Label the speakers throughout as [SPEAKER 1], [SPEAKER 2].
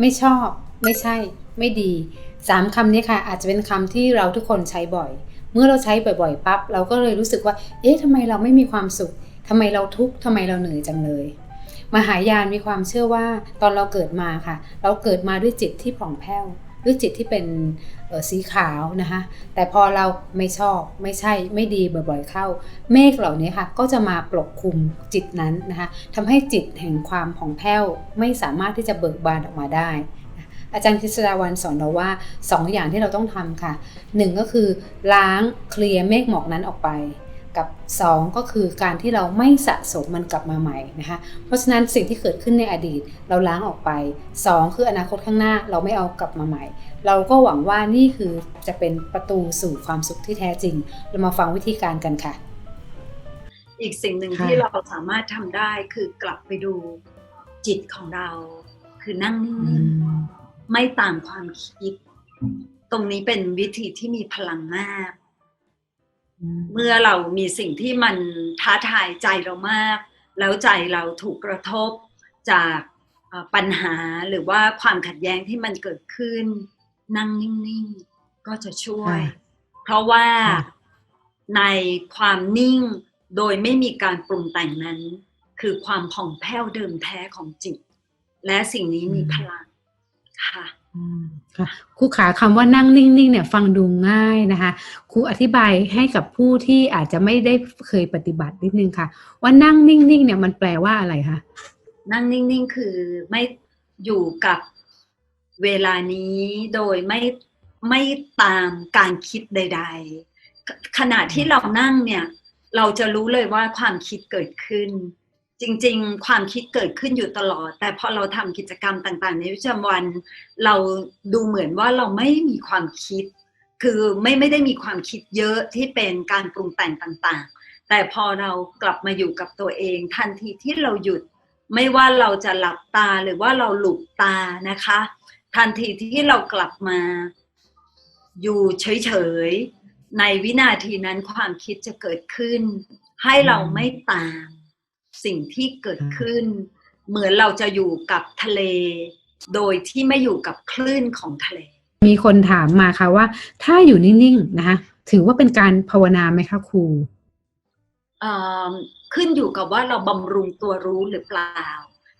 [SPEAKER 1] ไม่ชอบ ไม่ใช่ ไม่ดีสามคำนี้ค่ะ อาจจะเป็นคำที่เราทุกคนใช้บ่อย เมื่อเราใช้บ่อยๆปั๊บเราก็เลยรู้สึกว่า เอ๊ะทำไมเราไม่มีความสุขทำไมเราทุกข์ทำไมเราเหนื่อยจังเลยมหายานมีความเชื่อว่าตอนเราเกิดมาค่ะ เราเกิดมาด้วยจิตที่ผ่องแผ้ว ด้วยจิตที่เป็นสีขาวนะคะแต่พอเราไม่ชอบไม่ใช่ไม่ดีบ่อยๆเข้า เมฆเหล่านี้ค่ะก็จะมาปกคลุมจิตนั้นนะคะทำให้จิตแห่งความผ่องแผ้วไม่สามารถที่จะเบิกบานออกมาได้อาจารย์คิสดาวันสอนเราว่าสองอย่างที่เราต้องทำค่ะหนึ่งก็คือล้างเคลียร์เมฆหมอกนั้นออกไป กับ 2 ก็คือการที่เราไม่สะสมมันกลับมาใหม่นะคะเพราะฉะนั้นสิ่งที่เกิดขึ้นในอดีตเราล้างออกไป 2 คืออนาคตข้างหน้าเราไม่เอากลับมาใหม่ เราก็หวังว่านี่คือจะเป็นประตูสู่ความสุขที่แท้จริง เรามาฟังวิธีการกันค่ะ
[SPEAKER 2] อีกสิ่งหนึ่ง
[SPEAKER 1] ค่ะ
[SPEAKER 2] ที่เราสามารถทำได้คือกลับไปดูจิตของเรา คือนั่งนิ่งๆไม่ตามความคิด ตรงนี้เป็นวิธีที่มีพลังมาก เมื่อเรามีสิ่งที่มันท้าทายใจเรามาก แล้วใจเราถูกกระทบจากเอ่อปัญหาหรือว่าความขัดแย้งที่มันเกิดขึ้น นั่งนิ่งๆ ก็จะช่วย
[SPEAKER 1] ค่ะ
[SPEAKER 2] เพราะว่า
[SPEAKER 1] ค่ะ
[SPEAKER 2] ในความนิ่งโดยไม่มีการปรุงแต่งนั้น คือความผ่องแผ้วเดิมแท้ของจิต และสิ่งนี้มีพลังค่ะ
[SPEAKER 1] อืม ค่ะครูขาคำว่านั่งนิ่งๆเนี่ยฟังดูง่ายนะคะครูอธิบายให้กับผู้ที่อาจจะไม่ได้เคยปฏิบัตินิดนึงค่ะ ว่านั่งนิ่งๆเนี่ยมันแปลว่าอะไรคะ
[SPEAKER 2] นั่งนิ่งๆคือไม่อยู่กับเวลานี้โดยไม่ไม่ตามการคิดใด ๆ ขณะที่เรานั่งเนี่ย เราจะรู้เลยว่าความคิดเกิดขึ้น จริง ๆ ความคิดเกิดขึ้นอยู่ตลอด แต่พอเราทำกิจกรรมต่าง ๆ ในประจำวัน เราดูเหมือนว่าเราไม่มีความคิด คือไม่ไม่ได้มีความคิดเยอะที่เป็นการปรุงแต่งต่างๆ แต่พอเรากลับมาอยู่กับตัวเอง ทันทีที่เราหยุด ไม่ว่าเราจะหลับตาหรือว่าเราหลุบตานะคะ ทันทีที่เรากลับมา อยู่เฉยๆในวินาทีนั้นความคิดจะเกิดขึ้น ให้เราไม่ตาม สิ่งที่เกิดขึ้น เหมือนเราจะอยู่กับทะเล โดยที่ไม่อยู่กับคลื่นของทะเล
[SPEAKER 1] มีคนถามมาค่ะว่า ถ้าอยู่นิ่งๆนะคะถือว่าเป็นการภาวนาไหมคะครู
[SPEAKER 2] เอ่อขึ้นอยู่กับว่าเราบำรุงตัวรู้หรือเปล่า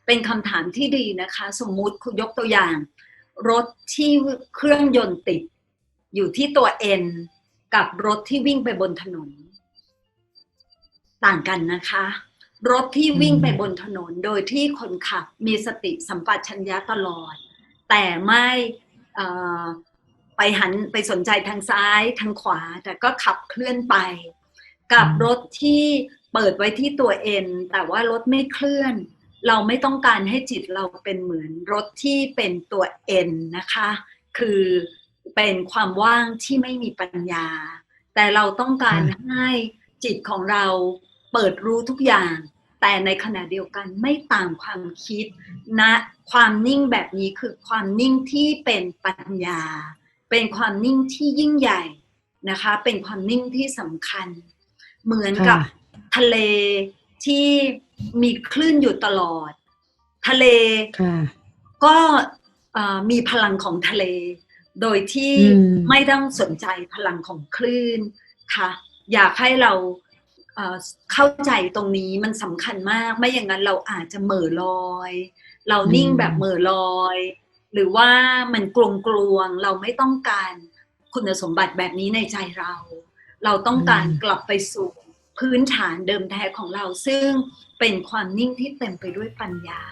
[SPEAKER 2] เป็นคำถามที่ดีนะคะ สมมุติคุณยกตัวอย่าง รถที่เครื่องยนต์ติด อยู่ที่ตัวเอ็นกับรถที่วิ่งไปบนถนน ต่างกันนะคะ รถที่วิ่งไปบนถนนโดยที่คนขับมีสติสัมปชัญญะตลอด แต่ไม่เอ่อไปหันไปสนใจทางซ้ายทางขวา แต่ก็ขับเคลื่อนไป กับ
[SPEAKER 1] อืม
[SPEAKER 2] รถที่เปิดไว้ที่ตัวเอ็นแต่ว่ารถไม่เคลื่อน เราไม่ต้องการให้จิตเราเป็นเหมือนรถที่เป็นตัวเอ็นนะคะ คือเป็นความว่างที่ไม่มีปัญญา แต่เราต้องการให้จิตของเรา เปิดรู้ทุกอย่าง แต่ในขณะเดียวกันไม่ตามความคิดนะความนิ่งแบบนี้คือความนิ่งที่เป็นปัญญา เป็นความนิ่งที่ยิ่งใหญ่นะคะ เป็นความนิ่งที่สำคัญ เหมือนกับ
[SPEAKER 1] ค่ะ
[SPEAKER 2] ทะเลที่มีคลื่นอยู่ตลอด ทะเล
[SPEAKER 1] ค่ะ
[SPEAKER 2] ก็เอ่อมีพลังของทะเล โดยที่
[SPEAKER 1] อืม
[SPEAKER 2] ไม่ต้องสนใจพลังของคลื่นค่ะ อยากให้เรา เอ่อเข้าใจตรงนี้มันสำคัญมาก ไม่อย่างนั้นเราอาจจะเหม่อลอย เรานิ่งแบบเหม่อลอย หรือว่ามันกลวงกลวงๆเราไม่ต้องการคุณสมบัติแบบนี้ในใจเรา เราต้องการ
[SPEAKER 1] อืม
[SPEAKER 2] กลับไปสู่พื้นฐานเดิมแท้ของเราซึ่งเป็นความนิ่งที่เต็มไปด้วยปัญญา